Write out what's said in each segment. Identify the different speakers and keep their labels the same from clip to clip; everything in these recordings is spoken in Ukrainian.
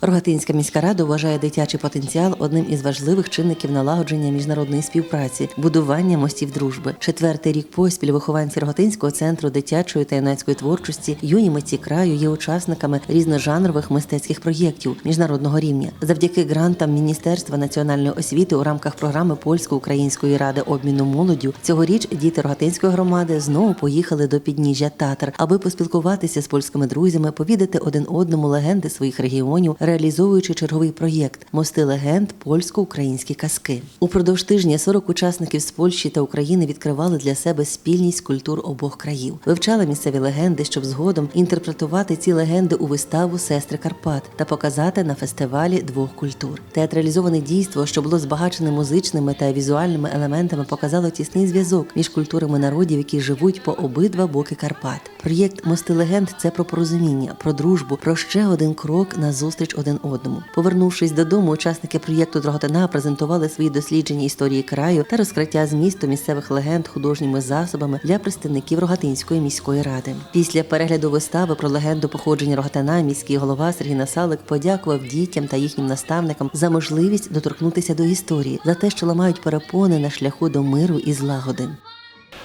Speaker 1: Рогатинська міська рада вважає дитячий потенціал одним із важливих чинників налагодження міжнародної співпраці, будування мостів дружби. Четвертий рік поспіль вихованці Рогатинського центру дитячої та юнацької творчості юні митці краю є учасниками різножанрових мистецьких проєктів міжнародного рівня. Завдяки грантам Міністерства національної освіти у рамках програми польсько-української ради обміну молоддю цьогоріч діти Рогатинської громади знову поїхали до підніжжя Татар, аби поспілкуватися з польськими друзями, повідати один одному легенди своїх регіонів, реалізовуючи черговий проєкт Мости легенд польсько-українські казки. Упродовж тижня 40 учасників з Польщі та України відкривали для себе спільність культур обох країв, вивчали місцеві легенди, щоб згодом інтерпретувати ці легенди у виставу Сестри Карпат та показати на фестивалі двох культур. Театралізоване дійство, що було збагачене музичними та візуальними елементами, показало тісний зв'язок між культурами народів, які живуть по обидва боки Карпат. Проєкт Мости легенд це про порозуміння, про дружбу, про ще один крок на зустріч один одному. Повернувшись додому, учасники проєкту Дроготина презентували свої дослідження історії краю та розкриття змісту місцевих легенд художніми засобами для представників Рогатинської міської ради. Після перегляду вистави про легенду походження Рогатина міський голова Сергій Насалик подякував дітям та їхнім наставникам за можливість доторкнутися до історії, за те, що ламають перепони на шляху до миру і злагоди.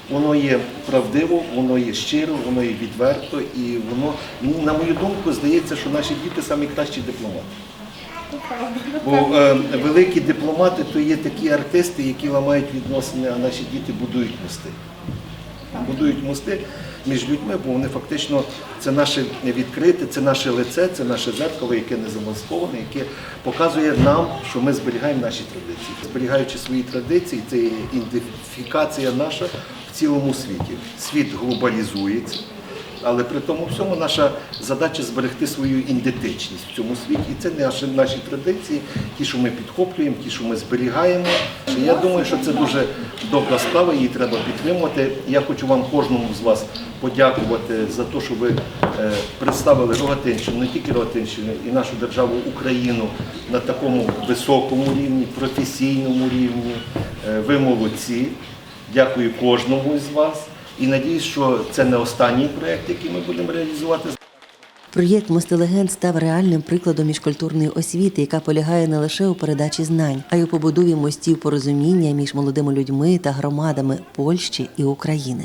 Speaker 2: Воно є правдиво, воно є щиро, воно є відверто, і воно, ну, на мою думку, здається, що наші діти самі кращі дипломати. Бо е, великі дипломати то є такі артисти, які ламають відносини, а наші діти будують мости. Будують мости між людьми, бо вони фактично це наше відкрите, це наше лице, це наше зеркало, яке не замасковане, яке показує нам, що ми зберігаємо наші традиції. Зберігаючи свої традиції, це ідентифікація наша цілому світі. Світ глобалізується. Але при тому всьому наша задача зберегти свою ідентичність в цьому світі. І це наші, наші традиції, ті, що ми підхоплюємо, ті, що ми зберігаємо. Я думаю, що це дуже добра справа, її треба підтримувати. Я хочу вам кожному з вас подякувати за те, що ви е, представили Рогатинщину, не тільки Рогатинщину, і нашу державу Україну на такому високому рівні, професійному рівні. Е, Ви молодці. Дякую кожному із вас. І надіюсь, що це не останній проєкт, який ми будемо реалізувати.
Speaker 1: Проєкт Мости легенд став реальним прикладом міжкультурної освіти, яка полягає не лише у передачі знань, а й у побудові мостів порозуміння між молодими людьми та громадами Польщі і України.